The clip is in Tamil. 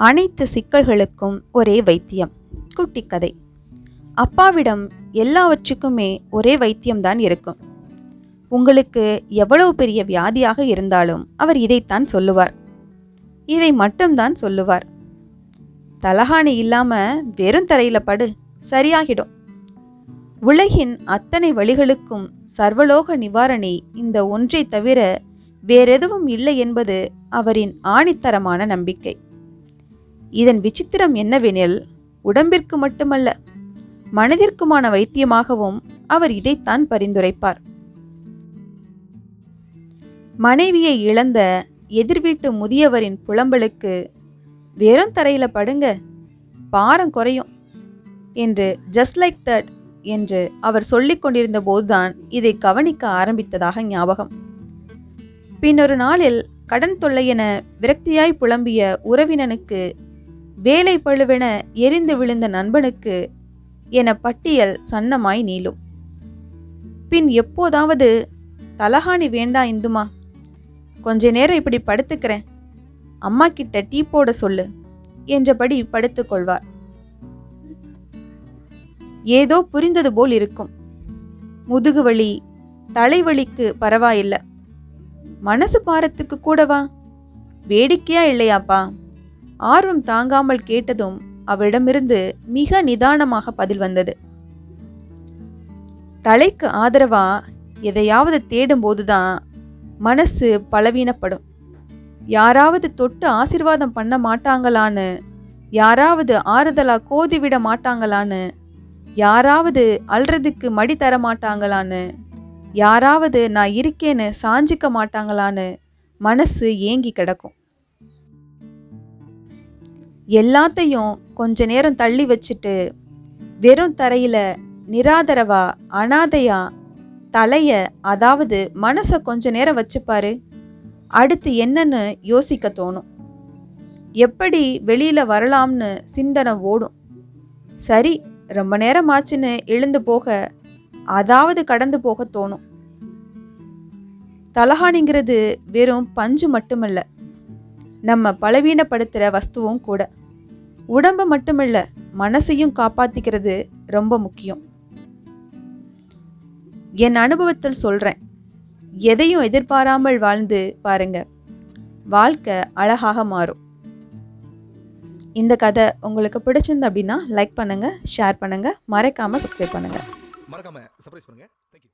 அனைத்து சிக்கல்களுக்கும் ஒரே வைத்தியம் குட்டி கதை. அப்பாவிடம் எல்லாவற்றுக்குமே ஒரே வைத்தியம்தான் இருக்கும். உங்களுக்கு எவ்வளவு பெரிய வியாதியாக இருந்தாலும் அவர் இதைத்தான் சொல்லுவார். இதை மட்டும்தான் சொல்லுவார். தலகாணி இல்லாமல் வெறும் தரையில் படு சரியாகிடும். உலகின் அத்தனை வழிகளுக்கும் சர்வலோக நிவாரணி இந்த ஒன்றை தவிர வேறெதுவும் இல்லை என்பது அவரின் ஆணித்தரமான நம்பிக்கை. இதன் விசித்திரம் என்னவெனில் உடம்பிற்கு மட்டுமல்ல மனதிற்குமான வைத்தியமாகவும் அவர் இதைத்தான் பரிந்துரைப்பார். மனைவியை இழந்த எதிர்வீட்டு முதியவரின் புலம்பலுக்கு வெறும் தரையில படுங்க பாரம் குறையும் என்று ஜஸ்ட் லைக் தட் என்று அவர் சொல்லிக் கொண்டிருந்த போதுதான் இதை கவனிக்க ஆரம்பித்ததாக ஞாபகம். பின்னொரு நாளில் கடன் தொல்லையென விரக்தியாய் புலம்பிய உறவினனுக்கு வேலை பழுவென எரிந்து விழுந்த நண்பனுக்கு என பட்டியல் சன்னமாய் நீளும். பின் எப்போதாவது தலகாணி வேண்டா இந்துமா? கொஞ்ச நேரம் இப்படி படுத்துக்கிறேன். அம்மா கிட்ட டீ போட சொல்லு என்றபடி படுத்துக்கொள்வார் ஏதோ புரிந்தது போல் இருக்கும். முதுகு வலி தலைவலிக்கு பரவாயில்லை. மனசு பாரத்துக்கு கூடவா? வேடிக்கையா இல்லையாப்பா? ஆர்வம் தாங்காமல் கேட்டதும் அவரிடமிருந்து மிக நிதானமாக பதில் வந்தது. தலைக்கு ஆதரவா? எதையாவது தேடும்போதுதான் மனசு பலவீனப்படும். யாராவது தொட்டு ஆசிர்வாதம் பண்ண மாட்டாங்களான்னு யாராவது ஆறுதலா கோதிவிட மாட்டாங்களான்னு யாராவது அல்றதுக்கு மடி தர மாட்டாங்களான்னு யாராவது நான் இருக்கேன்னு சாஞ்சிக்க மாட்டாங்களான்னு மனசு ஏங்கி கிடக்கும். எல்லாத்தையும் கொஞ்ச நேரம் தள்ளி வச்சுட்டு வெறும் தரையில் நிராதரவா அனாதையா தலைய அதாவது மனசை கொஞ்ச நேரம் வச்சுப்பாரு. அடுத்து என்னன்னு யோசிக்க தோணும். எப்படி வெளியில் வரலாம்னு சிந்தனை ஓடும். சரி ரொம்ப நேரம் ஆச்சுன்னு எழுந்து போக அதாவது கடந்து போக தோணும். தலகாணிங்கிறது வெறும் பஞ்சு மட்டுமல்ல. நம்ம பலவீனப்படுத்துகிற வஸ்துவும் கூட. உடம்பை மட்டுமில்ல மனசையும் காப்பாற்றிக்கிறது ரொம்ப முக்கியம். என் அனுபவத்தில் சொல்கிறேன் எதையும் எதிர்பாராமல் வாழ்ந்து பாருங்க. வாழ்க்கை அழகாக மாறும். இந்த கதை உங்களுக்கு பிடிச்சிருந்து அப்படின்னா லைக் பண்ணுங்கள் ஷேர் பண்ணுங்கள் மறக்காமல் சப்ஸ்கிரைப் பண்ணுங்கள் மறக்காமல் சர்ப்ரைஸ் பண்ணுங்கள் தேங்க்யூ